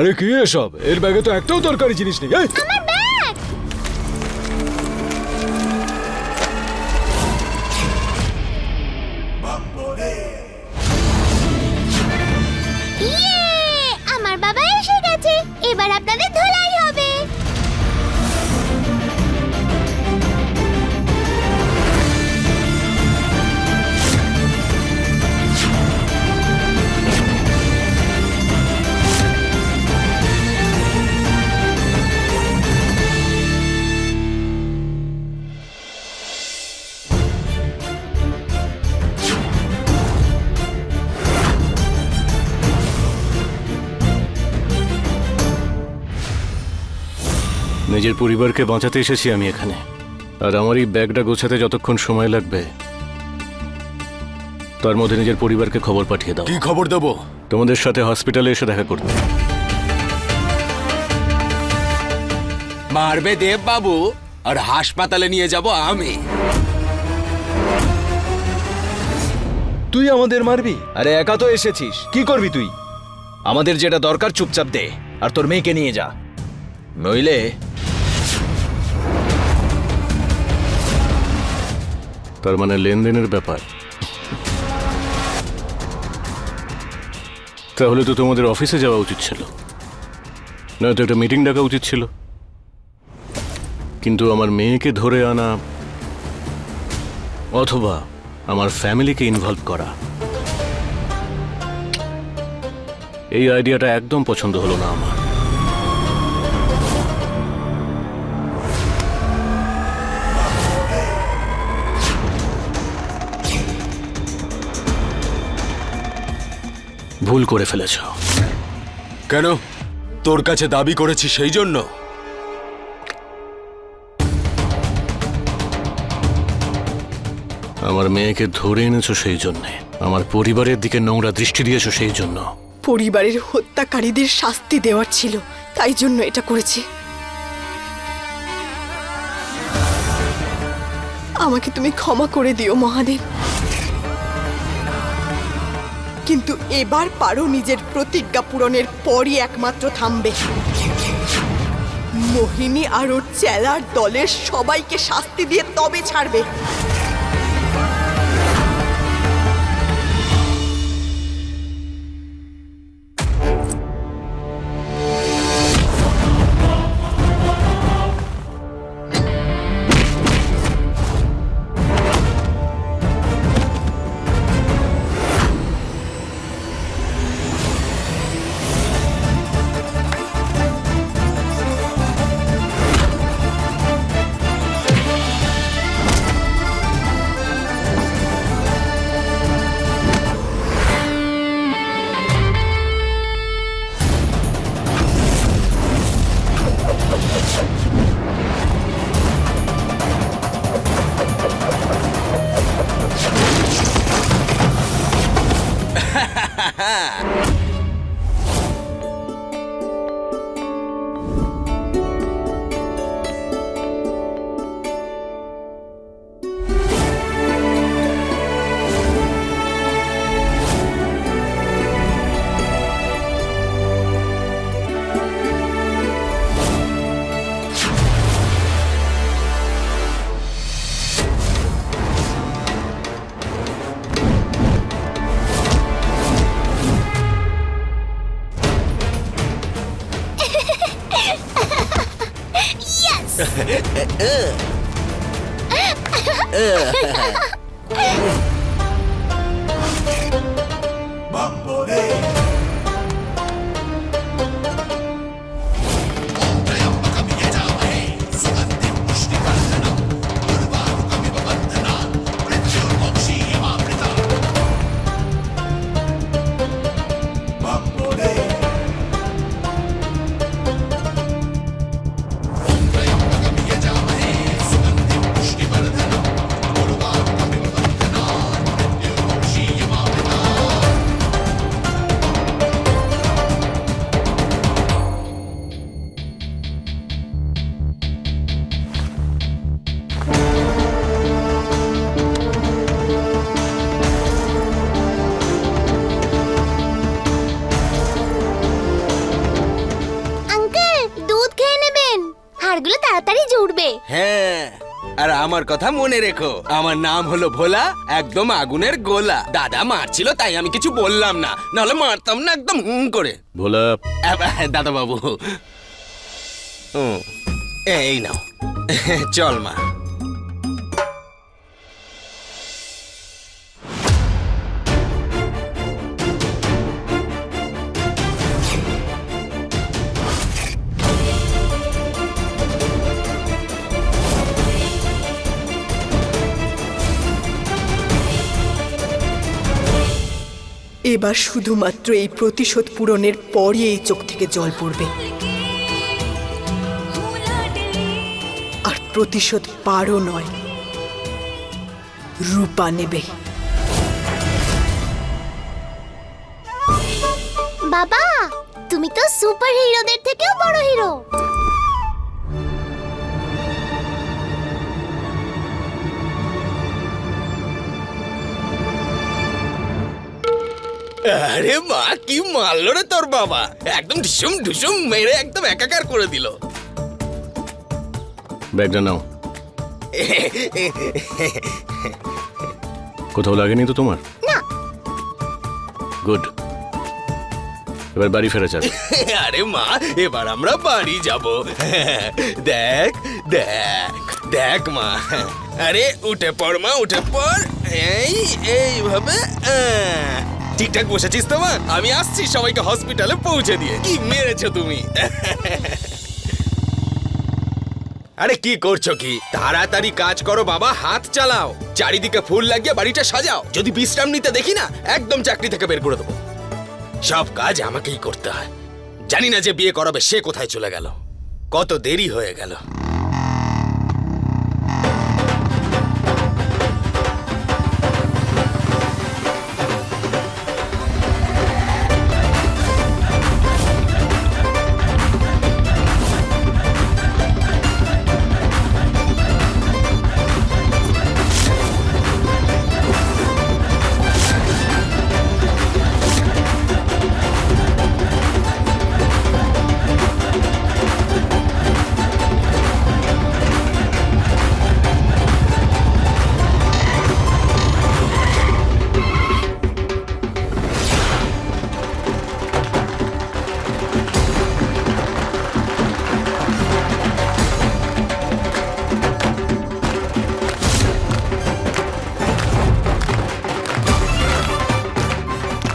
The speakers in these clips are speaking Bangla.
আরে কি এসব? এর ব্যাগে তো একটাও দরকারি জিনিস নেই। নিজের পরিবারকে বাঁচাতে এসেছি আমি এখানে। আর আমার এই ব্যাগটা গোছাতে যতক্ষণ সময় লাগবে তার মধ্যে নিজের পরিবারকে খবর পাঠিয়ে দাও। কি খবর দেবো? তোমাদের সাথে হসপিটালে এসে দেখা করতে মারবে দেব বাবু আর হাসপাতালে নিয়ে যাব আমি। তুই আমাদের মারবি? আরে একা তো এসেছিস। কি করবি তুই? আমাদের যেটা দরকার চুপচাপ দে আর তোর মেয়েকে নিয়ে যা। নইলে তার মানে লেনদেনের ব্যাপার। তাহলে তো তোমাদের অফিসে যাওয়া উচিত ছিল। নয়তো একটা মিটিং ডাকা উচিত ছিল। কিন্তু আমার মেয়েকে ধরে আনা অথবা আমার ফ্যামিলিকে ইনভলভ করা, এই আইডিয়াটা একদম পছন্দ হলো না আমার। ভুল করে ফেলেছো। কেন? তোর কাছে দাবি করেছি সেই জন্য। আমার মেয়েকে ধরে এনেছো সেই জন্যে। আমার পরিবারের দিকে নোংরা দৃষ্টি দিয়েছ সেই জন্য। পরিবারের হত্যাকারীদের শাস্তি দেওয়ার ছিল তাই জন্য এটা করেছি। আমাকে তুমি ক্ষমা করে দিও মহাদেব। কিন্তু এবার পারো নিজের প্রতিজ্ঞা পূরণের পরই একমাত্র থামবে। মোহিনী আর ওর চেলার দলের সবাইকে শাস্তি দিয়ে তবে ছাড়বে। হ্যাঁ। আর আমার কথা মনে রেখো। আমার নাম হলো ভোলা একদম আগুনের গোলা। দাদা মারছিল তাই আমি কিছু বললাম না। নাহলে মারতাম না একদম হুম করে। ভোলা। দাদা বাবু এই নাও। চল মা। এবার শুধুমাত্র এই প্রতিশোধ পূরণের পরই এই চোখ থেকে জল পড়বে। আর প্রতিশোধ পারও নয়, রূপা নেবে। বাবা, তুমি তো সুপার হিরোদের থেকেও বড় হিরো আরে মা কি মারলো রে তোর বাবা? একদম ঢুসুম ঢুসুম মেরে একদম একাকার করে দিল। ব্যাগটা নাও। কোথাও লাগেনি তো তোমার? না। গুড। এবার বাড়ি ফেরা যাক। আরে মা এবার আমরা বাড়ি যাব। দেখ দেখ দেখ মা। আরে উঠে পড় মা উঠে পড়। এই এইভাবে আহ। ঠিকঠাক বসেছিস তো মা আমি আসছি সবাইকে হসপিটালে পৌঁছে দিয়ে। কি মেরেছো তুমি? আরে কি করছ কি? তাড়াতাড়ি কাজ করো বাবা, হাত চালাও। চারিদিকে ফুল লাগিয়ে বাড়িটা সাজাও। যদি বিশ্রাম নিতে দেখি না, একদম চাকরি থেকে বের করে দেবো। সব কাজ আমাকেই করতে হয়। জানি না যে বিয়ে করাবে, সে কোথায় চলে গেল। কত দেরি হয়ে গেল।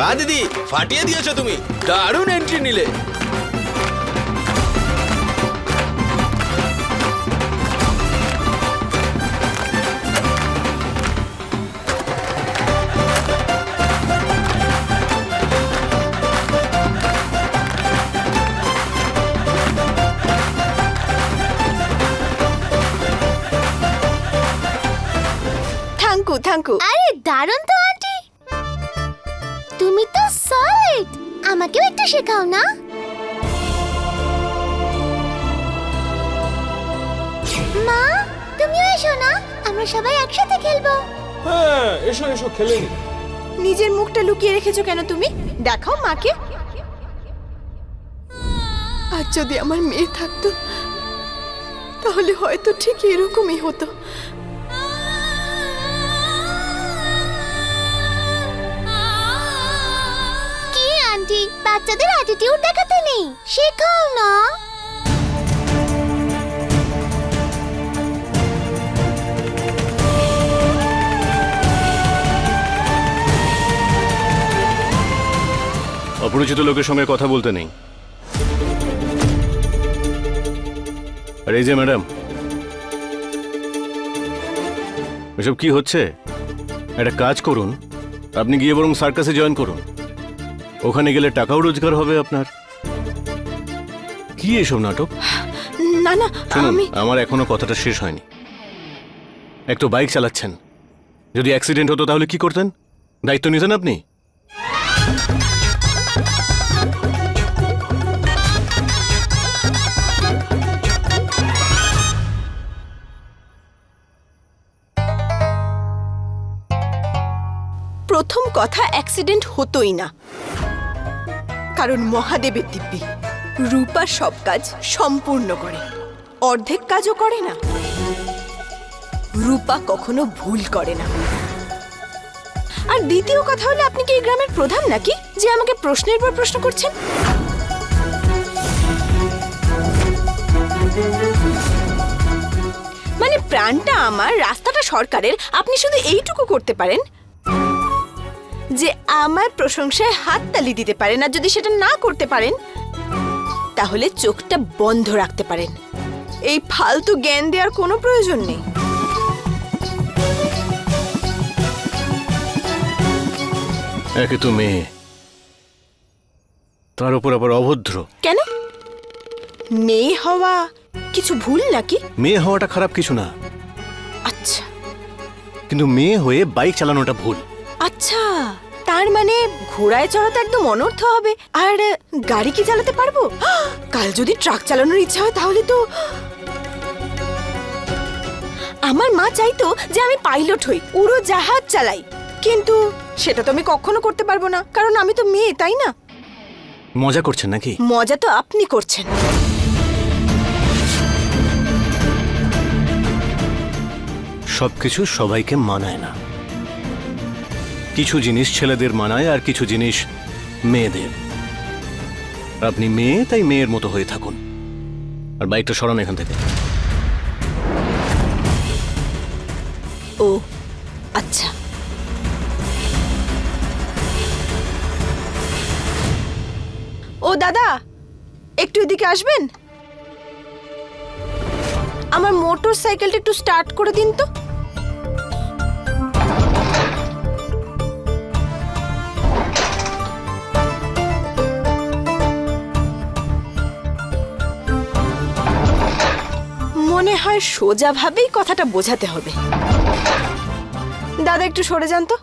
বা দিদি ফাটিয়ে দিয়েছ তুমি। দারুণ এন্ট্রি নিলে। আমাকেও একটু শেখাও না? মা তুমিও এসো না আমরা সবাই একসাথে খেলব। নিজের মুখটা লুকিয়ে রেখেছো কেন তুমি? দেখাও মাকে। আর যদি আমার মেয়ে থাকতো তাহলে হয়তো ঠিক এরকমই হতো। বাচ্চাদের অ্যাটিটিউড দেখাতে নেই। শেখাও না। অপরিচিত লোকের সঙ্গে কথা বলতে নেই। আর এই যে, ম্যাডাম, এসব কি হচ্ছে? একটা কাজ করুন, আপনি গিয়ে বরং সার্কাসে জয়েন করুন। ওখানে গেলে টাকাও রোজগার হবে আপনার। কি এসব নাটক? না না শুনুন আমি আমার এখনও কথাটা শেষ হয়নি। একটু বাইক চালাচ্ছেন। যদি অ্যাক্সিডেন্ট হতো তাহলে কি করতেন? দায়িত্ব নিতেন আপনি? প্রথম কথা অ্যাক্সিডেন্ট হতোই না। কারণ মহাদেবের দিব্যি। রূপা সব কাজ সম্পূর্ণ করে। অর্ধেক কাজও করে না। রূপা কখনো ভুল করে না। আর দ্বিতীয় কথা হলো, আপনি কি এই গ্রামের প্রধান নাকি? যে আমাকে প্রশ্নের পর প্রশ্ন করছেন? মানে প্রাণটা আমার, রাস্তাটা সরকারের, আপনি শুধু এইটুকু করতে পারেন? যে আমার প্রশংসায় হাততালি দিতে পারেন আর যদি সেটা না করতে পারেন তাহলে চোখটা বন্ধ রাখতে পারেন। এই ফালতু জ্ঞান দেওয়ার কোনো প্রয়োজন নেই। একে তো মেয়ে। তার উপর আবার অভদ্র। কেন? মেয়ে হওয়া কিছু ভুল নাকি? মেয়ে হওয়াটা খারাপ কিছু না। আচ্ছা। কিন্তু মেয়ে হয়ে বাইক চালানোটা ভুল। আচ্ছা তার মানে ঘোড়ায় চড়া তো একদম অনর্থ হবে। আর গাড়ি কি চালাতে পারব? কাল যদি ট্রাক চালানোর ইচ্ছা হয় তাহলে তো আমার মা চাইতো যে আমি পাইলট হই উড়ো জাহাজ চালাই। কিন্তু সেটা তো আমি কখনো করতে পারব না কারণ আমি তো মেয়ে তাই না? মজা করছেন নাকি? মজা তো আপনি করছেন। সবকিছু সবাইকে মানায় না। কিছু জিনিস ছেলেদের মানায় আর কিছু জিনিস মেয়েদের। আপনি মেয়ে, তাই মেয়ের মতো হয়ে থাকুন। আর বাইকটা সরান এখান থেকে। ও আচ্ছা। ও, দাদা, একটু এদিকে আসবেন? আমার মোটর সাইকেলটা একটু স্টার্ট করে দিন তো। হয় সোজাভাবেই কথাটা বোঝাতে হবে। দাদা একটু সরে যান তো।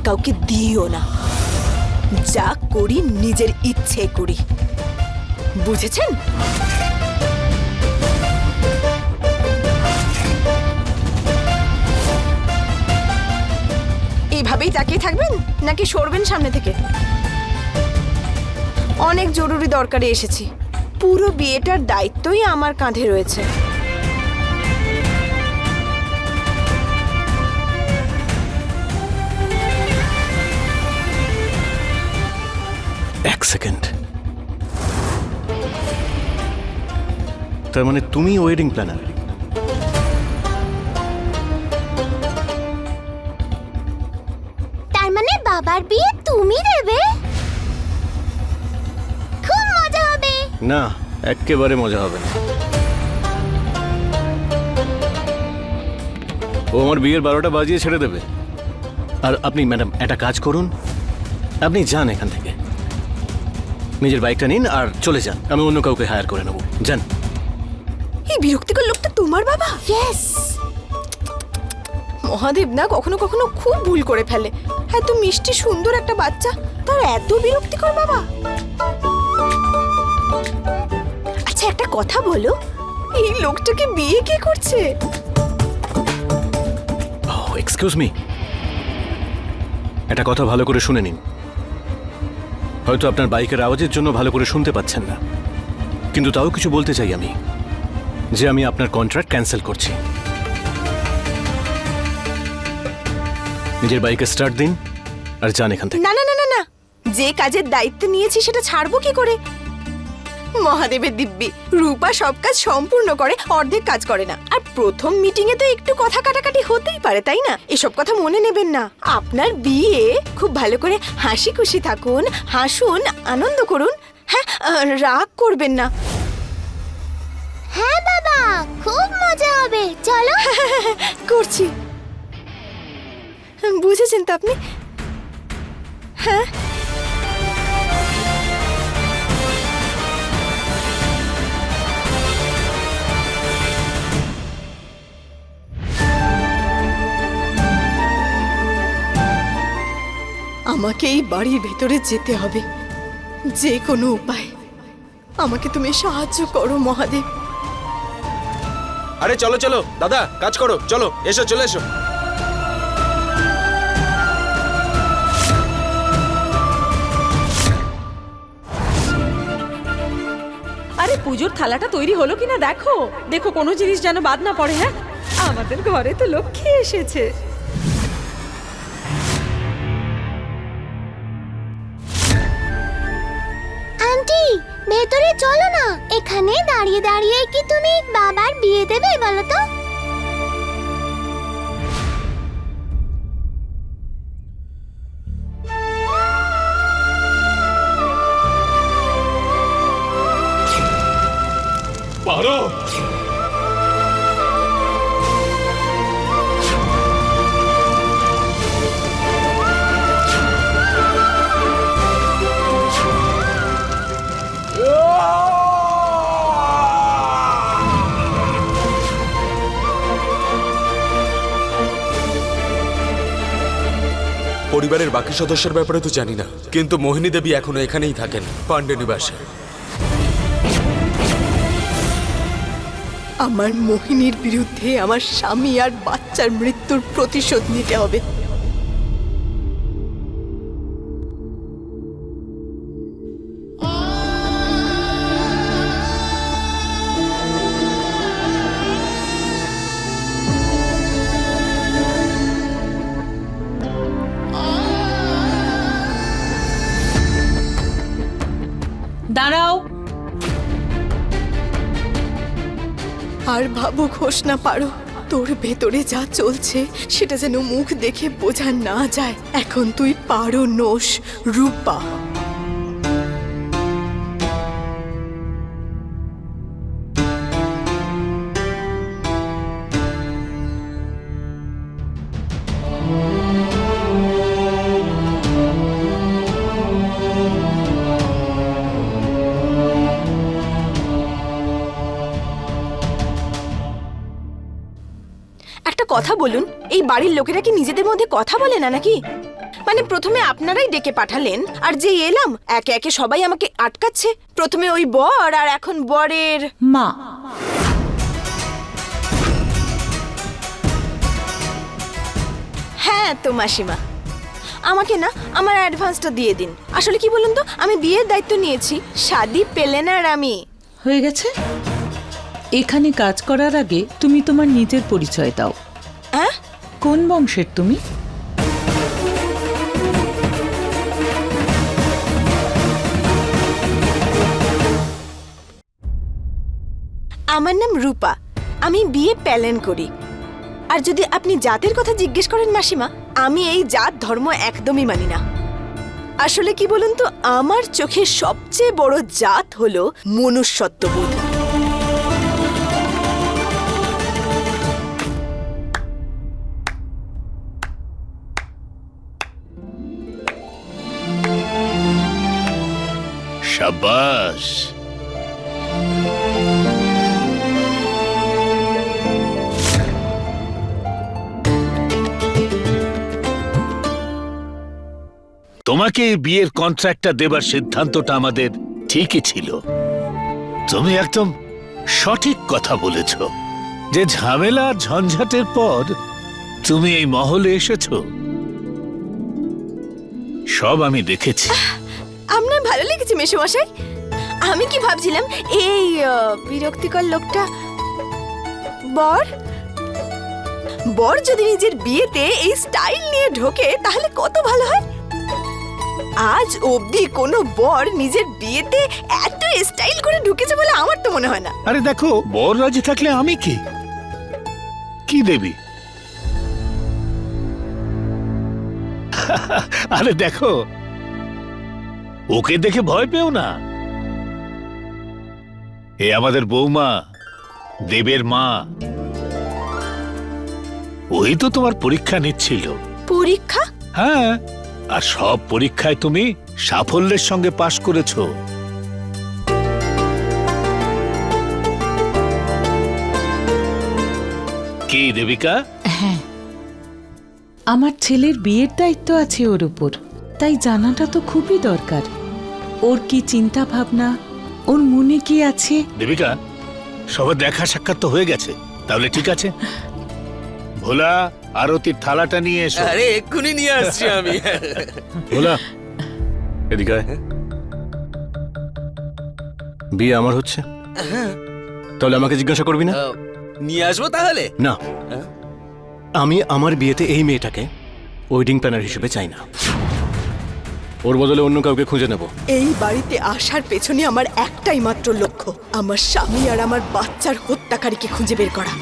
কাউকে দিও না। যা করি নিজের ইচ্ছে করি। বুঝেছেন? এইভাবেই তাকিয়ে থাকবেন নাকি সরবেন সামনে থেকে? অনেক জরুরি দরকারে এসেছি। পুরো বিয়েটার দায়িত্বই আমার কাঁধে রয়েছে। সেকেন্ড তার মানে তুমি ওয়েডিং প্ল্যানার তার মানে বাবার বিয়ে তুমি দেবে? খুব মজা হবে। না একেবারে মজা হবে না। ও আমার বিয়ের বারোটা বাজিয়ে ছেড়ে দেবে। আর আপনি ম্যাডাম একটা কাজ করুন। আপনি যান এখান থেকে। নিজের বাইকটা নিন আর চলে যান। আমি অন্য কাউকে হায়ার করে নেব। যান। এই বিরক্তিকর লোকটা তোমার বাবা? ইয়েস মহাদেব না কখনো কখনো খুব ভুল করে ফেলে। এত মিষ্টি সুন্দর একটা বাচ্চা তার এত বিরক্তিকর বাবা। আচ্ছা একটা কথা বলো এই লোকটাকে বিয়ে কে করছে? ও এক্সকিউজ মি একটা কথা ভালো করে শুনে নিন। হয়তো আপনার বাইকের আওয়াজের জন্য ভালো করে শুনতে পাচ্ছেন না। কিন্তু তাও কিছু বলতে চাই আমি, যে আমি আপনার কন্ট্রাক্ট ক্যান্সেল করছি। নিজের বাইকে স্টার্ট দিন আর যান এখান থেকে। না না না না। যে কাজের দায়িত্ব নিয়েছি সেটা ছাড়বো কি করে? মহাদেবের দিব্যি। রূপা সব কাজ সম্পূর্ণ করে অর্ধেক কাজ করে না। আর প্রথম মিটিং এ তো একটু কথা কাটাকাটি হতেই পারে তাই না? এসব কথা মনে নেবেন না। আপনার বিয়ে খুব ভালো করে হাসি খুশি থাকুন হাসুন আনন্দ করুন হ্যাঁ রাগ করবেন না। হ্যাঁ বাবা খুব মজা হবে। চলো। করছি। বুঝেছেন তো আপনি? হ্যাঁ? আমাকে এই বাড়ির ভেতরে যেতে হবে। যে কোনো উপায়। আমাকে তুমি সাহায্য করো মহাদেব। আরে চলো চলো। দাদা কাজ করো। চলো এসো চলে এসো। আরে পুজোর থালাটা তৈরি হলো কিনা দেখো। দেখো কোনো জিনিস যেন বাদ না পড়ে হ্যাঁ? আমাদের ঘরে তো লক্ষ্মী এসেছে। ভেতরে চলো না। এখানে দাঁড়িয়ে দাঁড়িয়ে কি তুমি বাবার বিয়ে দেবে বলো তো? পরিবারের বাকি সদস্যের ব্যাপারে তো জানি না। কিন্তু মোহিনী দেবী এখনও এখানেই থাকেন, পাণ্ডে নিবাসে। আমার মোহিনীর বিরুদ্ধে আমার স্বামী আর বাচ্চার মৃত্যুর প্রতিশোধ নিতে হবে। আর ভাবু ঘোষ না পারো। তোর ভেতরে যা চলছে, সেটা যেন মুখ দেখে বোঝা না যায়। এখন তুই পারো নোস রূপা। বাড়ির লোকেরা কি নিজেদের মধ্যে কথা বলে না নাকি? মানে প্রথমে আপনারাই ডেকে পাঠালেন আর যে এলাম একে একে সবাই আমাকে আটকাচ্ছে। প্রথমে ওই বর আর এখন বরের মা। হ্যাঁ তো মাসিমা। আমাকে না আমার অ্যাডভান্সটা দিয়ে দিন। আসলে কি বলুন তো আমি বিয়ের দায়িত্ব নিয়েছি শাদি পেলেন আর আমি। হয়ে গেছে? এখানে কাজ করার আগে তুমি তোমার নিজের পরিচয় দাও। হ্যাঁ? কোন বংশের তুমি? আমার নাম রূপা। আমি বিয়ে প্যালেন করি। আর যদি আপনি জাতের কথা জিজ্ঞেস করেন মাসিমা, আমি এই জাত ধর্ম একদমই মানি না। আসলে কি বলুন তো, আমার চোখে সবচেয়ে বড় জাত হলো মনুষ্যত্ববোধ। সাবাস তোমাকে বিয়ের কন্ট্রাক্টটা দেবার সিদ্ধান্তটা আমাদের ঠিকই ছিল। তুমি একদম সঠিক কথা বলেছ যে ঝামেলা ঝঞ্ঝাটের পর তুমি এই মহলে এসেছ। সব আমি দেখেছি। ভালো লেগেছে মেশমশাই আমি কি ভাবছিলাম, এই বিরক্তিকর লোকটা বর? বর যদি নিজের বিয়েতে এই স্টাইল নিয়ে ঢোকে, তাহলে কত ভালো হয়? আজ অবধি কোনো বর নিজের বিয়েতে এত স্টাইল করে ঢুকেছে বলে আমার তো মনে হয় না। আরে দেখো, বর রাজি থাকলে আমি কি? কি দেবী? আরে দেখো ওকে দেখে ভয় পেও না। এ আমাদের বৌমা দেবের মা। ওই তো তোমার পরীক্ষা নিচ্ছিল। পরীক্ষা? হ্যাঁ আর সব পরীক্ষায় তুমি সাফল্যের সঙ্গে পাশ করেছ। কি দেবিকা? হ্যাঁ। আমার ছেলের বিয়ের দায়িত্ব আছে ওর উপর তাই জানাটা তো খুবই দরকার। ওর কি চিন্তা ভাবনা ওর মনে কি আছে? দেবিকা সবার দেখা সাক্ষাৎ তো হয়ে গেছে। তাহলে ঠিক আছে। ভোলা আরতির থালাটা নিয়ে এসো। আরে এক্ষুনি নিয়ে আসছি আমি। ভোলা এদিকে আয়। বিয়ে আমার হচ্ছে। তাহলে আমাকে জিজ্ঞাসা করবি না? আহ, নিয়ে আসব তাহলে? না। আমি আমার বিয়েতে এই মেয়েটাকে ওয়েডিং প্ল্যানার হিসেবে চাই না। ওর বদলে অন্য কাউকে খুঁজে নেব। এই বাড়িতে আসার পেছনে আমার একটাই মাত্র লক্ষ্য, আমার স্বামী আর আমার বাচ্চার হত্যাকারীকে খুঁজে বের করা।